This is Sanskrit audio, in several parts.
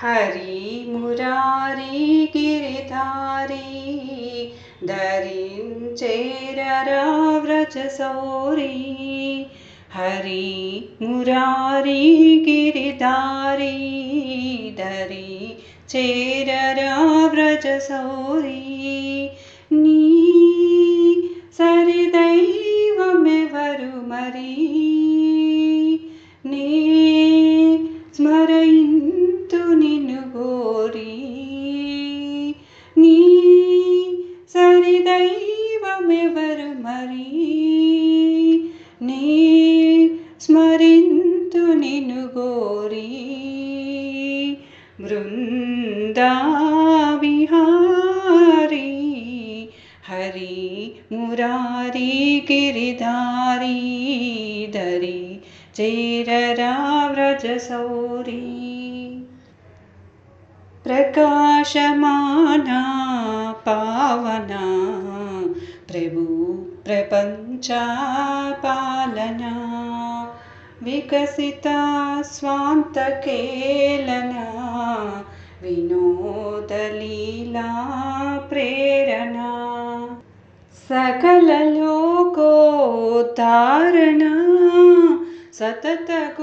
हरि मुरारी गिरिधारी व्रजसौरी हरि मुरारी गिरिधारी दरि चेररा मरी नी स्मरिन्तु निनु गोरी वृन्दाविहारी हरि मुरारी गिरिधारी दरि चेररा व्रजसौरी प्रकाशमाना पावना प्रभु पालना विकसिता स्वान्तकेलना विनोदलीला प्रेरणा। सकललोकोद्धारणा सततगोपीरञ्जना।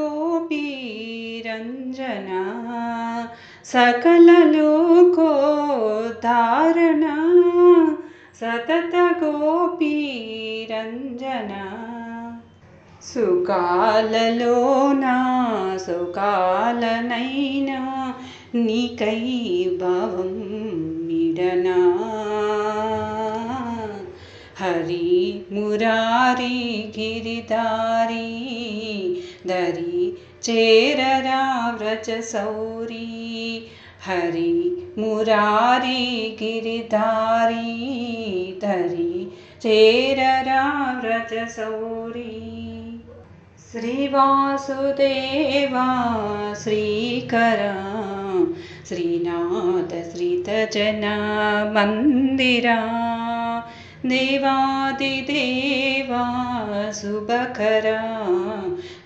सकललोकोद्धारणा सततगोपीरञ्जना सुकाललोना सुकालनैना निकैभवं मिडना हरि मुरारी गिरिधारी दरि चेररा व्रजसौरी हरि मुरारी गिरिधारी दरि चेररा व्रजसौरी श्रीवासुदेवा श्रीकरा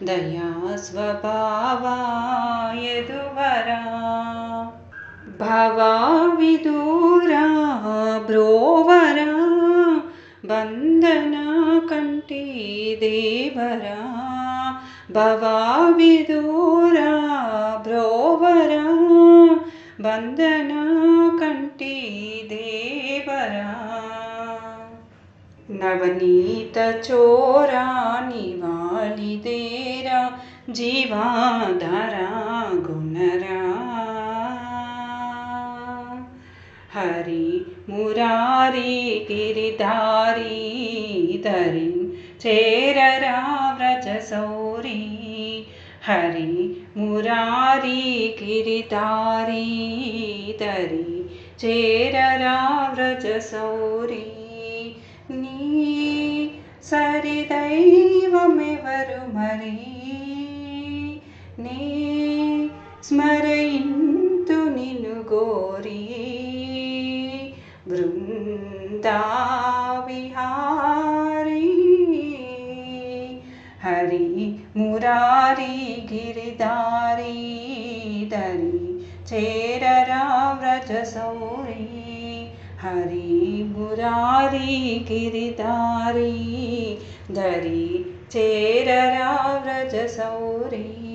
दया स्वभावा यदुवरा భవావిదూరా బ్రోవరా వందనా కంటి దేవరా భవావిదూరా బ్రోవరా వందనా కంటి దేవరా నవనీత చోరా నివాలిదేరా జీవాధరా గుణరా ഹരി മുരാരി ഗിരിധാരി ധരിൻ ചേരരാവ്രജസൗരി ഹരി മുരാരി ഗിരിധാരി ധരി ചേരരാവ്രജസൗരി നീ സരിദൈവമെവരു മരീ നീ സ്മരയിന്തു നിന്നു ഗോരീ वृन्दाविहारी हरि मुरारी गिरिधारी दरि चेररा व्रजसौरी हरि मुरारी गिरिधारी दरि चेररा व्रजसौरी